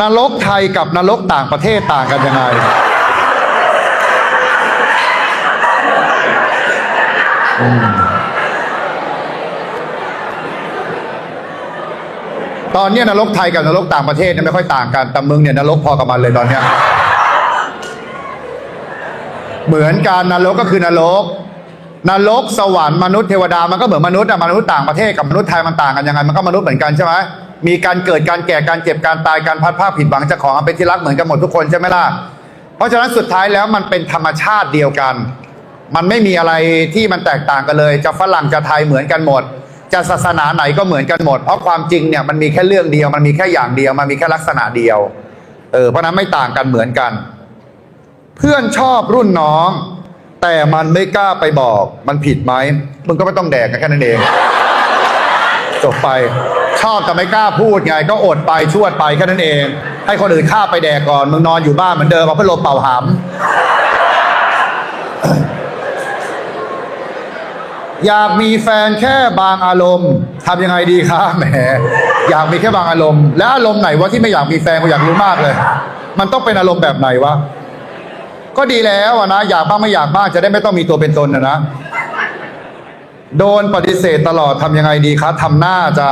นรกไทยกับนรกต่างประเทศต่างกันยังไง ตอนนี้นรกไทยกับนรกต่างประเทศเนี่ยไม่ค่อยต่างกัน แต่มึงเนี่ยนรกพอกับมันเลยตอนเนี้ย เหมือนกันนรกก็คือนรก นรกสวรรค์มนุษย์เทวดามันก็เหมือนมนุษย์อะมนุษย์ต่างประเทศกับมนุษย์ไทยมันต่างกันยังไง มันก็มนุษย์เหมือนกันใช่ไหม มีการเกิดการแก่การเจ็บการตายการพัดผ้าผิดหวังจากของอันเป็นที่รักเหมือนกันหมดทุกคนใช่ไหมล่ะเพราะฉะนั้นสุดท้ายแล้วมันเป็นธรรมชาติเดียวกัน มันไม่มีอะไรที่มันแตกต่างกันเลย จะฝรั่งจะไทยเหมือนกันหมด จะศาสนาไหนก็เหมือนกันหมด เพราะความจริงเนี่ยมันมีแค่เรื่องเดียว มันมีแค่อย่างเดียว มันมีแค่ลักษณะเดียว เออเพราะฉะนั้นไม่ต่างกันเหมือนกัน เพื่อนชอบรุ่นน้อง แต่มันไม่กล้าไปบอก มันผิดไหมมึงก็ไม่ต้องแดกกันแค่นั้นเองจบไป ชอบแต่ไม่กล้าพูดไง ก็อดไปชวดไปแค่นั้นเอง ให้คนอื่นฆ่าไปแดกก่อน มึงนอนอยู่บ้านเหมือนเดิมเอาพัดลมเป่าหำอยากมีแฟนแค่บางอารมณ์ทำยังไงดีคะแหมอยากมีแค่บางอารมณ์ แล้วอารมณ์ไหนวะที่ไม่อยากมีแฟนกูอยากรู้มากเลย มันต้องเป็นอารมณ์แบบไหนวะก็ดีแล้วนะอยากบ้างไม่อยากบ้างจะได้ไม่ต้องมีตัวเป็นตนนะนะโดนปฏิเสธตลอดทำยังไงดีคะทำหน้าจ้า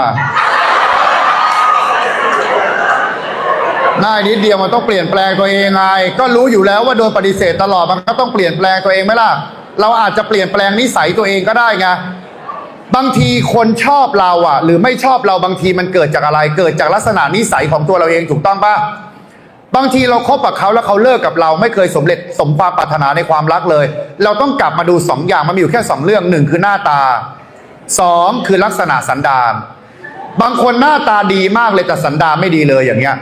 หน้านิดเดียวมันต้องเปลี่ยนแปลงตัวเองไง ก็รู้อยู่แล้วว่าโดนปฏิเสธตลอดมันก็ต้องเปลี่ยนแปลงตัวเองไหมล่ะ เราอาจจะเปลี่ยนแปลงนิสัยตัวเองก็ได้ไงบางทีคนชอบเราอะ หรือไม่ชอบเราบางทีมันเกิดจากอะไร เกิดจากลักษณะนิสัยของตัวเราเองถูกต้องปะบางทีเราคบกับเขาแล้วเขาเลิกกับเราไม่เคยสมเร็จสมความปรารถนาในความรักเลย เราต้องกลับมาดูสองอย่างมันมีอยู่แค่สองเรื่องหนึ่งคือหน้าตาสองคือลักษณะสันดานบางคนหน้าตาดีมากเลยแต่สันดานไม่ดีเลยอย่างเงี้ย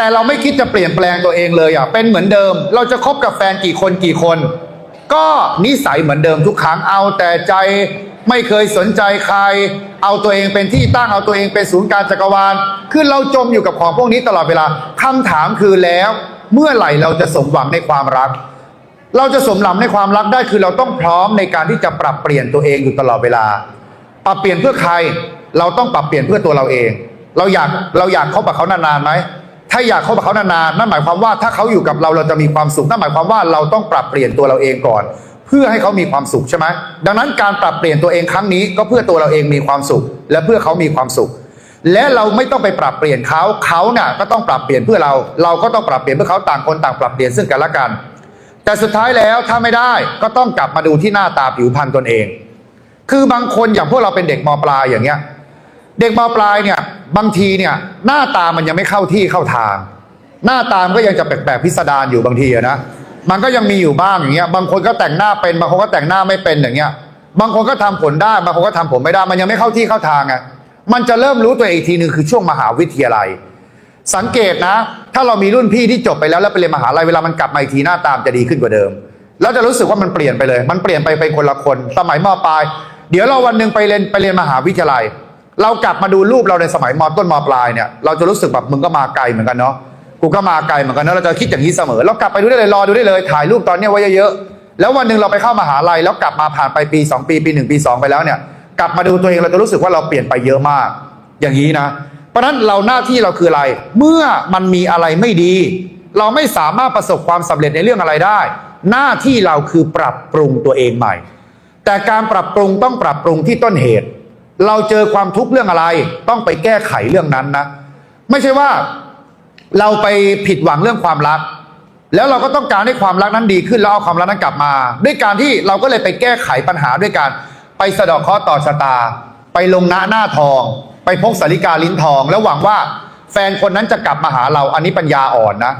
แต่เราไม่คิดจะเปลี่ยนแปลงตัวเองเลยอะเป็นเหมือนเดิม เราจะคบกับแฟนกี่คนกี่คน ก็นิสัยเหมือนเดิมทุกครั้งเอาแต่ใจไม่เคยสนใจใคร เอาตัวเองเป็นที่ตั้งเอาตัวเองเป็นศูนย์การจักรวาลคือเราจมอยู่กับของพวกนี้ตลอดเวลาคำถามคือแล้ว เมื่อไหร่เราจะสมหวังในความรัก เราจะสมหวังในความรักได้คือเราต้องพร้อมในการที่จะปรับเปลี่ยนตัวเองอยู่ตลอดเวลา ปรับเปลี่ยนเพื่อใคร เราต้องปรับเปลี่ยนเพื่อตัวเราเอง เราอยากเราอยากคบกับเขานานๆไหม ถ้าอยากคบกับเขานานๆนั่นหมายความว่าถ้าเขาอยู่กับเราเราจะมีความสุขนั่นหมายความว่าเราต้องปรับเปลี่ยนตัวเราเองก่อน เพื่อให้เขามีความสุขใช่ไหมดังนั้นการปรับเปลี่ยนตัวเองครั้งนี้ก็เพื่อตัวเราเองมีความสุข และเพื่อเขามีความสุข และเราไม่ต้องไปปรับเปลี่ยนเขาเขาน่ะก็ต้องปรับเปลี่ยนเพื่อเรา เราก็ต้องปรับเปลี่ยนเพื่อเขาต่างคนต่างปรับเปลี่ยนซึ่งกันและกัน แต่สุดท้ายแล้วถ้าไม่ได้ก็ต้องกลับมาดูที่หน้าตาผิวพรรณตนเอง คือบางคนอย่างพวกเราเป็นเด็กมปลายอย่างเงี้ย เด็กมปลายเนี่ยบางทีเนี่ยหน้าตามันยังไม่เข้าที่เข้าทาง หน้าตามนก็ยังจะแปลกๆพิสดารอยู่บางทีอะนะมันก็ยังมีอยู่บ้างอย่างเงี้ยบางคนก็แต่งหน้าเป็น บางคนก็แต่งหน้าไม่เป็นอย่างเงี้ย บางคนก็ทำผลได้บางคนก็ทำผมไม่ได้ มันยังไม่เข้าที่เข้าทางไงมันจะเริ่มรู้ตัวเองอีกทีหนึ่งคือช่วงมหาวิทยาลัย สังเกตนะ ถ้าเรามีรุ่นพี่ที่จบไปแล้วแล้วไปเรียนมหาลัยเวลามันกลับมาอีกทีหน้าตามนจะดีขึ้นกว่าเดิม แล้วจะรู้สึกว่ามันเปลี่ยนไปเลย มันเปลี่ยนไปเป็นคนละคน สมัยมปลาย เดี๋ยวเราวันหนึ่งไปเรียนไปเรียนมหาวิทยาลัย เรากลับมาดูรูปเราในสมัยมต้นมปลายเนี่ยเราจะรู้สึกแบบมึงก็มาไกลเหมือนกันเนาะกูก็มาไกลเหมือนกันนะเราจะคิดอย่างนี้เสมอเรากลับไปดูได้เลยรอดูได้เลย ถ่ายรูปตอนเนี้ยไว้เยอะๆแล้ววันหนึ่งเราไปเข้ามหาลัยแล้วกลับมาผ่านไปปี 2 ปีปี 1 ปี 2 ไปแล้วเนี่ย กลับมาดูตัวเองเราจะรู้สึกว่าเราเปลี่ยนไปเยอะมาก อย่างนี้นะ เพราะนั้นเราหน้าที่เราคืออะไร เมื่อมันมีอะไรไม่ดี เราไม่สามารถประสบความสำเร็จในเรื่องอะไรได้ หน้าที่เราคือปรับปรุงตัวเองใหม่ แต่การปรับปรุงต้องปรับปรุงที่ต้นเหตุ เราเจอความทุกข์เรื่องอะไร ต้องไปแก้ไขเรื่องนั้นนะ ไม่ใช่ว่า เราไปผิดหวังเรื่องความรัก แล้วเราก็ต้องการให้ความรักนั้นดีขึ้นแล้วเอาความรักนั้นกลับมา ด้วยการที่เราก็เลยไปแก้ไขปัญหาด้วยการ ไปสะดอกเคราะห์ต่อชะตา ไปลงหน้าหน้าทอง ไปพกสาริกาลิ้นทอง แล้วหวังว่าแฟนคนนั้นจะกลับมาหาเรา อันนี้ปัญญาอ่อนนะ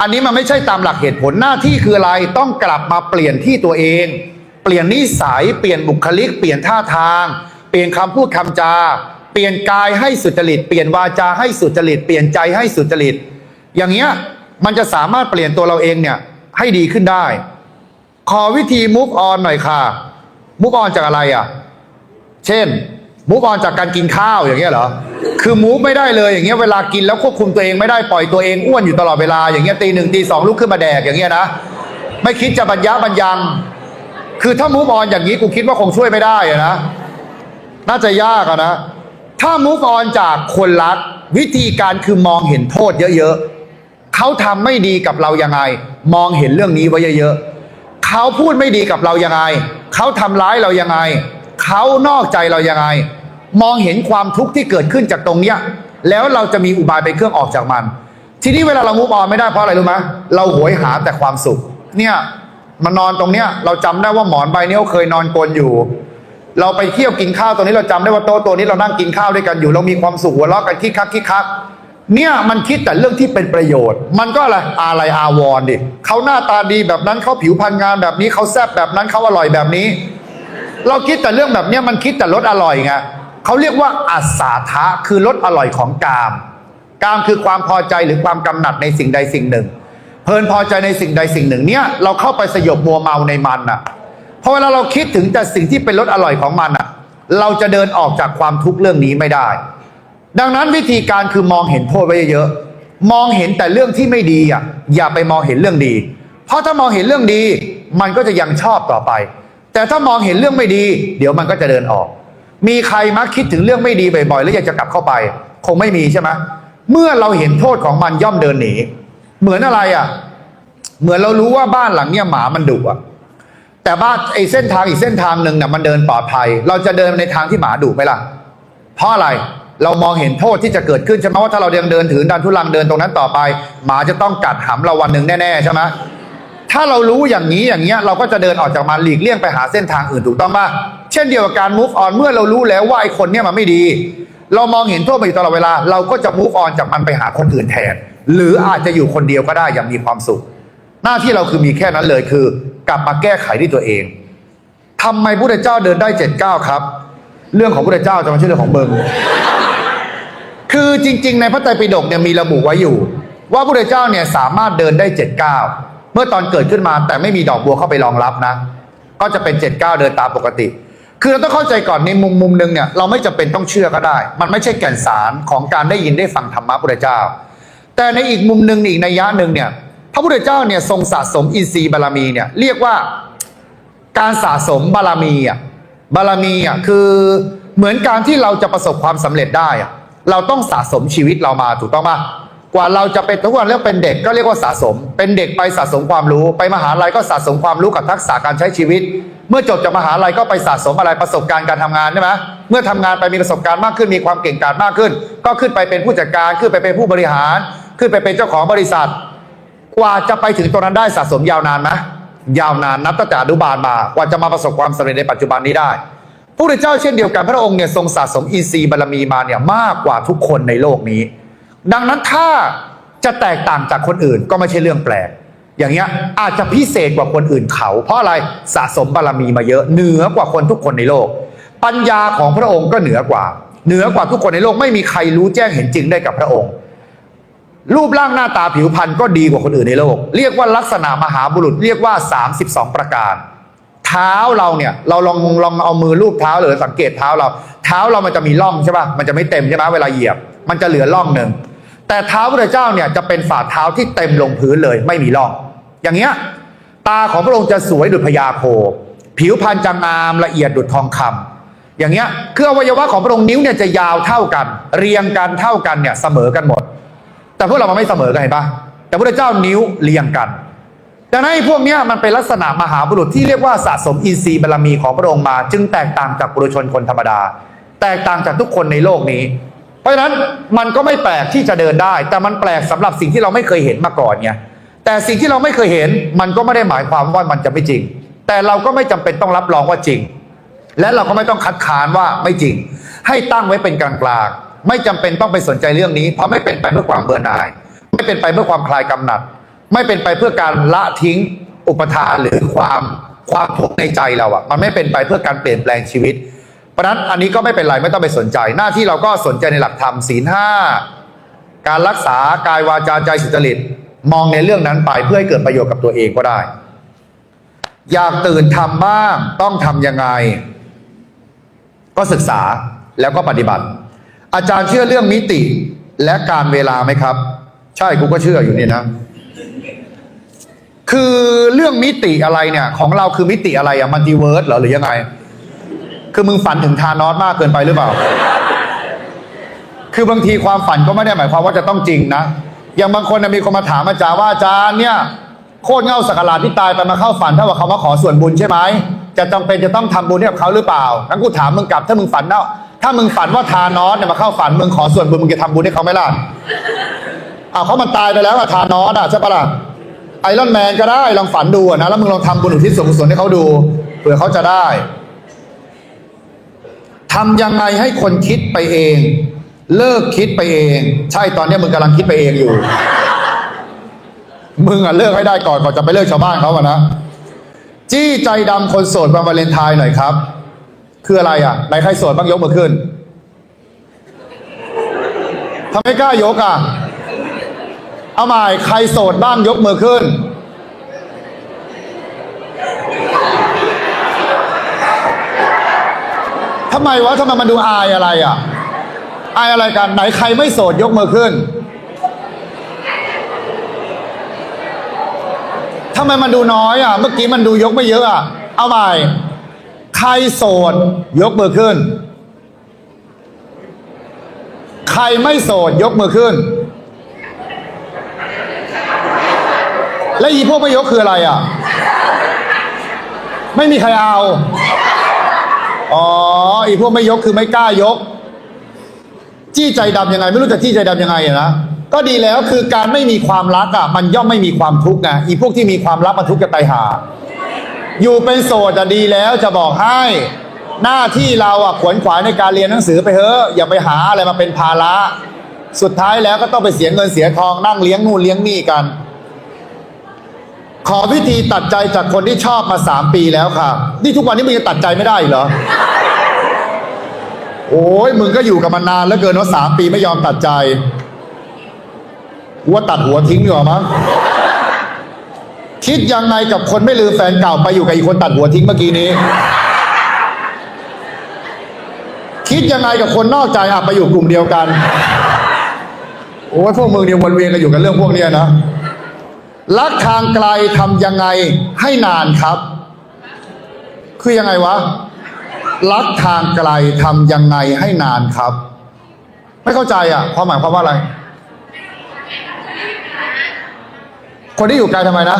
อันนี้มันไม่ใช่ตามหลักเหตุผลหน้าที่คืออะไรต้องกลับมาเปลี่ยนที่ตัวเอง เปลี่ยนนิสัยเปลี่ยนบุคลิก เปลี่ยนท่าทาง เปลี่ยนคำพูดคำจา เปลี่ยนกายให้สุจริต เปลี่ยนวาจาให้สุจริต เปลี่ยนใจให้สุจริต อย่างเงี้ยมันจะสามารถเปลี่ยนตัวเราเองเนี่ยให้ดีขึ้นได้ ขอวิธีมุกออนหน่อยค่ะมุกออนจากอะไรอะ เช่นมูฟออนจากการกินข้าวอย่างเงี้ยเหรอ คือมูฟไม่ได้เลยอย่างเงี้ยเวลากินแล้วควบคุมตัวเองไม่ได้ปล่อยตัวเองอ้วนอยู่ตลอดเวลาอย่างเงี้ยตีหนึ่งตีสองลุกขึ้นมาแดกอย่างเงี้ยนะไม่คิดจะบรรยะบรรยัง คือถ้ามูฟออนอย่างนี้กูคิดว่าคงช่วยไม่ได้อะนะ น่าจะยากนะ ถ้ามูฟออนจากคนรัก วิธีการคือมองเห็นโทษเยอะๆเขาทำไม่ดีกับเรายังไง มองเห็นเรื่องนี้ไว้เยอะๆเขาพูดไม่ดีกับเรายังไงเขาทำร้ายเรายังไงเขานอกใจเรายังไง มองเห็นความทุกข์ที่เกิดขึ้นจากตรงเนี้ยแล้วเราจะมีอุบายเป็นเครื่องออกจากมัน ทีนี้เวลาเรามุฟออนไม่ได้เพราะอะไรรู้ไหมเราโหยหาแต่ความสุข เนี่ยมานอนตรงเนี้ยเราจำได้ว่าหมอนใบนี้เขาเคยนอนกลนอยู่ เราไปเที่ยวกินข้าวตรงนี้เราจำได้ว่าโต๊ะตัวนี้เรานั่งกินข้าวด้วยกันอยู่เรามีความสุขหัวเราะกันคิกคักคิกคักเนี่ยมันคิดแต่เรื่องที่เป็นประโยชน์ มันก็อะไรอะไรอาวรณ์ดิเขาหน้าตาดีแบบนั้นเขาผิวพรรณงานแบบนี้เขาแซ่บแบบนั้นเขาอร่อยแบบนี้ เราคิดแต่เรื่องแบบเนี้ยมันคิดแต่รสอร่อยไงเขาเรียกว่าอัศาทะคือรสอร่อยของกาม กามคือความพอใจหรือความกำหนัดในสิ่งใดสิ่งหนึ่ง เพลินพอใจในสิ่งใดสิ่งหนึ่งเนี่ยเราเข้าไปสยบมัวเมาในมันอะ พราะเวลาเราคิดถึงแต่สิ่งที่เป็นรสอร่อยของมันอะ เราจะเดินออกจากความทุกข์เรื่องนี้ไม่ได้ ดังนั้นวิธีการคือมองเห็นโทษไว้เยอะๆมองเห็นแต่เรื่องที่ไม่ดีอะ อย่าไปมองเห็นเรื่องดี เพราะถ้ามองเห็นเรื่องดี มันก็จะยังชอบต่อไป แต่ถ้ามองเห็นเรื่องไม่ดี เดี๋ยวมันก็จะเดินออก มีใครมักคิดถึงเรื่องไม่ดีบ่อยๆแล้วอยากจะกลับเข้าไป คงไม่มีใช่ไหมเมื่อเราเห็นโทษของมันย่อมเดินหนีเหมือนอะไรอะ เหมือนเรารู้ว่าบ้านหลังเนี้ยหมามันดุอะ แต่บ้านไอ้เส้นทางอีกเส้นทางหนึ่งน่ะมันเดินปลอดภัย เราจะเดินในทางที่หมาดุไหมล่ะ เพราะอะไรเรามองเห็นโทษที่จะเกิดขึ้นใช่ไหมว่าถ้าเรายังเดินถือดันทุลังเดินตรงนั้นต่อไป หมาจะต้องกัดหำเราวันหนึ่งแน่ๆใช่ไหมถ้าเรารู้อย่างนี้อย่างเงี้ยเราก็จะเดินออกจากมันหลีกเลี่ยงไปหาเส้นทางอื่นถูกต้องป่ะเช่นเดียวกับการ move on เมื่อเรารู้แล้วว่าไอ้คนเนี้ยมันไม่ดี เรามองเห็นโทษมาอยู่ตลอดเวลา เราก็จะ move on จากมันไปหาคนอื่นแทน หรืออาจจะอยู่คนเดียวก็ได้อย่างมีความสุข หน้าที่เราคือมีแค่นั้นเลยคือ กลับมาแก้ไขด้วยตัวเองทำไมพุทธเจ้าเดินได้เจ็ดเก้าครับ เรื่องของพุทธเจ้าจะไม่ใช่เรื่องของมึงคือจริง ๆ ในพระไตรปิฎกเนี่ยมีระบุไว้อยู่ ว่าพุทธเจ้าเนี่ยสามารถเดินได้เจ็ดเก้าเมื่อตอนเกิดขึ้นมาแต่ไม่มีดอกบัวเข้าไปรองรับนะ ก็จะเป็นเจ็ดเก้าเดินตามปกติ คือเราต้องเข้าใจก่อนในมุมมุมหนึ่งเนี่ยเราไม่จำเป็นต้องเชื่อก็ได้ มันไม่ใช่แก่นสารของการได้ยินได้ฟังธรรมะพุทธเจ้า แต่ในอีกมุมหนึ่งอีกนัยยะหนึ่งเนี่ย พระพุทธเจ้าเนี่ยทรงสะสมอินทรีย์บารมีเนี่ยเรียกว่าการสะสมบารมีอะบารมีอะคือเหมือนการที่เราจะประสบความสำเร็จได้อะเราต้องสะสมชีวิตเรามาถูกต้องปะกว่าเราจะเป็นทุกวันเรียกเป็นเด็กก็เรียกว่าสะสม เป็นเด็กไปสะสมความรู้ ไปมหาลัยก็สะสมความรู้กับทักษะการใช้ชีวิต เมื่อจบจากมหาลัยก็ไปสะสมอะไรประสบการณ์การทำงานใช่ไหมเมื่อทำงานไปมีประสบการณ์มากขึ้นมีความเก่งกาจมากขึ้น ก็ขึ้นไปเป็นผู้จัดการขึ้นไปเป็นผู้บริหาร ขึ้นไปเป็นเจ้าของบริษัท กว่าจะไปถึงตรงนั้นได้สะสมยาวนานไหมยาวนานนับตั้งแต่อนุบาลมากว่าจะมาประสบความสำเร็จในปัจจุบันนี้ได้พระพุทธเจ้าเช่นเดียวกันพระองค์เนี่ยทรงสะสมอินทรีย์บารมีมาเนี่ยมากกว่าทุกคนในโลกนี้ ดังนั้นถ้าจะแตกต่างจากคนอื่นก็ไม่ใช่เรื่องแปลก อย่างเงี้ยอาจจะพิเศษกว่าคนอื่นเขา เพราะอะไรสะสมบารมีมาเยอะเหนือกว่าคนทุกคนในโลก ปัญญาของพระองค์ก็เหนือกว่า เหนือกว่าทุกคนในโลกไม่มีใครรู้แจ้งเห็นจริงได้กับพระองค์ รูปร่างหน้าตาผิวพรรณก็ดีกว่าคนอื่นในโลก เรียกว่าลักษณะมหาบุรุษ เรียกว่า 32 ประการ เท้าเราเนี่ยเราลองลองเอามือลูบเท้าหรือสังเกตเท้าเรา เท้าเรามันจะมีร่องใช่ป่ะมันจะไม่เต็มใช่ไหมเวลาเหยียบ มันจะเหลือร่องหนึ่งแต่เท้าพระเจ้าเนี่ยจะเป็นฝ่าเท้าที่เต็มลงพื้นเลย ไม่มีร่อง อย่างเงี้ยตาของพระองค์จะสวยดุจพญาโค ผิวพรรณจะงามละเอียดดุจทองคำอย่างเงี้ยคืออวัยวะของพระองค์นิ้วเนี่ยจะยาวเท่ากัน เรียงกันเท่ากันเนี่ยเสมอกันหมด แต่พวกเรามันไม่เสมอกันเห็นปะแต่พระเจ้านิ้วเรียงกัน ดังนั้นพวกนี้มันเป็นลักษณะมหาบุรุษที่เรียกว่าสะสมอินทรีย์บารมีของพระองค์มา จึงแตกต่างจากบุรุชนคนธรรมดา แตกต่างจากทุกคนในโลกนี้ เพราะฉะนั้นมันก็ไม่แปลกที่จะเดินได้ แต่มันแปลกสำหรับสิ่งที่เราไม่เคยเห็นมาก่อนไงแต่สิ่งที่เราไม่เคยเห็นมันก็ไม่ได้หมายความว่ามันจะไม่จริง แต่เราก็ไม่จำเป็นต้องรับรองว่าจริง และเราก็ไม่ต้องคัดค้านว่าไม่จริง ให้ตั้งไว้เป็นกลางๆ ไม่จำเป็นต้องไปสนใจเรื่องนี้ เพราะไม่เป็นไปเพื่อความเบื่อหน่าย ไม่เป็นไปเพื่อความคลายกำหนัด ไม่เป็นไปเพื่อการละทิ้งอุปทานหรือความความทุกข์ในใจเราอะมันไม่เป็นไปเพื่อการเปลี่ยนแปลงชีวิต เพราะนั้นอันนี้ก็ไม่เป็นไรไม่ต้องไปสนใจ หน้าที่เราก็สนใจในหลักธรรมศีลห้าการรักษากายวาจาใจสุจริตมองในเรื่องนั้นไปเพื่อให้เกิดประโยชน์กับตัวเองก็ได้ อยากตื่นทำบ้างต้องทำยังไง ก็ศึกษาแล้วก็ปฏิบัติ อาจารย์เชื่อเรื่องมิติและการเวลาไหมครับ ใช่กูก็เชื่ออยู่นี่นะ คือเรื่องมิติอะไรเนี่ย ของเราคือมิติอะไรอะมัลติเวิร์สเหรอหรือยังไง คือมึงฝันถึงทานอสมากเกินไปหรือเปล่า คือบางทีความฝันก็ไม่ได้หมายความว่าจะต้องจริงนะอย่างบางคนมีคนมาถามอาจารย์ว่าอาจารย์เนี่ยโคตรเง่าสักการะที่ตายไปมาเข้าฝันถ้าว่าเขามาขอส่วนบุญใช่ไหมจะจำเป็นจะต้องทำบุญให้กับเขาหรือเปล่างั้นกูถามมึงกลับถ้ามึงฝันว่า ถ้ามึงฝันว่าทานอสเนี่ยมาเข้าฝันมึงขอส่วนบุญมึงจะทำบุญให้เขาไหมล่ะอ้าเขามันตายไปแล้วอะทานอสอะใช่ปะล่ะไอรอนแมนก็ได้ลองฝันดูนะแล้วมึงลองทำบุญอุทิศส่วนกุศลให้เขาดูเผื่อเขาจะได้ทำยังไงให้คนคิดไปเอง เลิกคิดไปเอง ใช่ตอนนี้มึงกำลังคิดไปเองอยู่ มึงอะเลิกให้ได้ก่อนก่อนจะไปเลิกชาวบ้านเขาอะนะจี้ใจดำคนโสดวันวาเลนไทน์หน่อยครับ คืออะไรอะไหนใครโสดบ้างยกมือขึ้นทำไมกล้ายกอะ เอาใหม่ใครโสดบ้างยกมือขึ้น ทำไมวะทำไมมันดูอายอะไรอะ อายอะไรกัน ไหนใครไม่โสดยกมือขึ้น ทำไมมันดูน้อยอะ เมื่อกี้มันดูยกไม่เยอะอะ เอาใหม่ ใครโสด ยกมือขึ้น ใครไม่โสด ยกมือขึ้น และอีพวกไม่ยกคืออะไรอะ ไม่มีใครเอา อ๋อ อีพวกไม่ยกคือไม่กล้ายก จี้ใจดำยังไง ไม่รู้จะจี้ใจดำยังไงอะนะก็ดีแล้วคือการไม่มีความรักอะ มันย่อมไม่มีความทุกข์ไงอีพวกที่มีความรักมันทุกข์จะตายหา อยู่เป็นโสดจะดีแล้วจะบอกให้ หน้าที่เราอะขวนขวายในการเรียนหนังสือไปเถอะอย่าไปหาอะไรมาเป็นภาระ สุดท้ายแล้วก็ต้องไปเสียเงินเสียทองนั่งเลี้ยงนู่นเลี้ยงนี่กัน ขอวิธีตัดใจจากคนที่ชอบมาสามปีแล้วค่ะ นี่ทุกวันนี้มึงยังตัดใจไม่ได้เหรอโอ้ยมึงก็อยู่กับมันนานแล้วเกินว่าสามปีไม่ยอมตัดใจว่าตัดหัวทิ้งดีกว่ามั้ง คิดยังไงกับคนไม่ลืมแฟนเก่าไปอยู่กับอีกคนตัดหัวทิ้งเมื่อกี้นี้ คิดยังไงกับคนนอกใจอะไปอยู่กลุ่มเดียวกัน โอ้ยพวกมึงเนี่ยวนเวียนกันอยู่กันเรื่องพวกเนี้ยนะรักทางไกลทำยังไงให้นานครับ คือยังไงวะรักทางไกลทำยังไงให้นานครับ ไม่เข้าใจอะความหมายความว่าอะไร คนที่อยู่ไกลทำไมนะ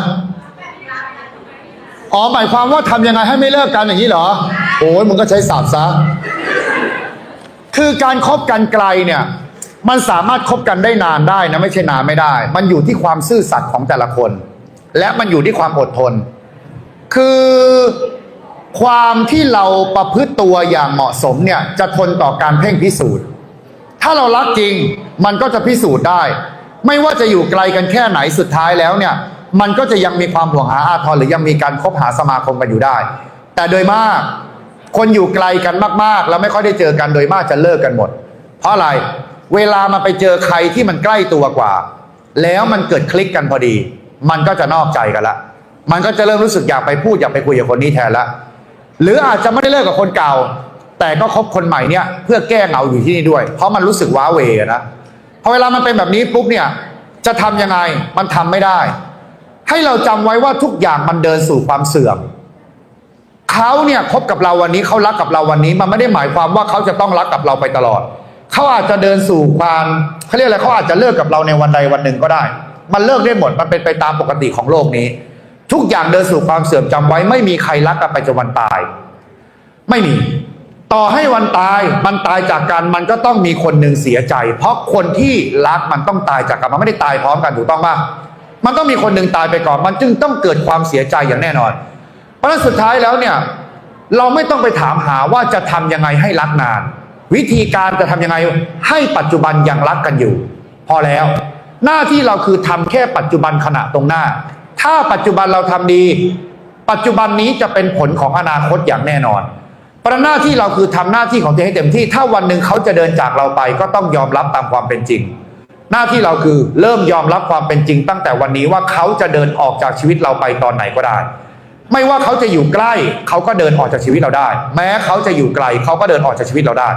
อ๋อหมายความว่าทำยังไงให้ไม่เลิกกันอย่างนี้เหรอโอ้ยมึงก็ใช้สาบซะ คือการคบกันไกลเนี่ย มันสามารถคบกันได้นานได้นะไม่ใช่นานไม่ได้ มันอยู่ที่ความซื่อสัตย์ของแต่ละคน และมันอยู่ที่ความอดทน คือความที่เราประพฤติตัวอย่างเหมาะสมเนี่ย จะทนต่อการเพ่งพิสูจน์ ถ้าเรารักจริง มันก็จะพิสูจน์ได้ ไม่ว่าจะอยู่ไกลกันแค่ไหนสุดท้ายแล้วเนี่ย มันก็จะยังมีความห่วงหาอาทรหรือยังมีการคบหาสมาคมกันอยู่ได้ แต่โดยมากคนอยู่ไกลกันมากๆ แล้วไม่ค่อยได้เจอกันโดยมากจะเลิกกันหมด เพราะอะไรเวลามันไปเจอใครที่มันใกล้ตัวกว่า แล้วมันเกิดคลิกกันพอดี มันก็จะนอกใจกันละมันก็จะเริ่มรู้สึกอยากไปพูดอยากไปคุยกับคนนี้แทนละหรืออาจจะไม่ได้เลิกกับคนเก่า แต่ก็คบคนใหม่เนี่ยเพื่อแก้เหงาอยู่ที่นี่ด้วย เพราะมันรู้สึกว้าเวนะพอเวลามันเป็นแบบนี้ปุ๊บเนี่ยจะทำยังไงมันทำไม่ได้ ให้เราจำไว้ว่าทุกอย่างมันเดินสู่ความเสื่อมเขาเนี่ยคบกับเราวันนี้เขารักกับเราวันนี้ มันไม่ได้หมายความว่าเขาจะต้องรักกับเราไปตลอด เขาอาจจะเดินสู่ความเขาเรียกอะไรเขาอาจจะเลิกกับเราในวันใดวันหนึ่งก็ได้ มันเลิกได้หมดมันเป็นไปตามปกติของโลกนี้ ทุกอย่างเดินสู่ความเสื่อมจำไว้ ไม่มีใครรักกันไปจนวันตาย ไม่มี ต่อให้วันตายมันตายจากกันมันก็ต้องมีคนหนึ่งเสียใจ เพราะคนที่รักมันต้องตายจากกันมันไม่ได้ตายพร้อมกันถูกต้องป่ะ มันต้องมีคนหนึ่งตายไปก่อน มันจึงต้องเกิดความเสียใจอย่างแน่นอน เพราะฉะนั้นสุดท้ายแล้วเนี่ยเราไม่ต้องไปถามหาว่าจะทำยังไงให้รักนาน วิธีการจะทำยังไงให้ปัจจุบันยังรักกันอยู่ พอแล้ว หน้าที่เราคือทำแค่ปัจจุบันขณะตรงหน้า ถ้าปัจจุบันเราทำดี ปัจจุบันนี้จะเป็นผลของอนาคตอย่างแน่นอนประหน้าที่เราคือทำหน้าที่ของตัวเองให้เต็มที่ ถ้าวันหนึ่งเขาจะเดินจากเราไปก็ต้องยอมรับตามความเป็นจริง หน้าที่เราคือเริ่มยอมรับความเป็นจริงตั้งแต่วันนี้ว่าเขาจะเดินออกจากชีวิตเราไปตอนไหนก็ได้ ไม่ว่าเขาจะอยู่ใกล้เขาก็เดินออกจากชีวิตเราได้ แม้เขาจะอยู่ไกลเขาก็เดินออกจากชีวิตเราได้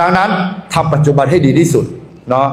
ดังนั้นทำปัจจุบันให้ดีที่สุดเนาะ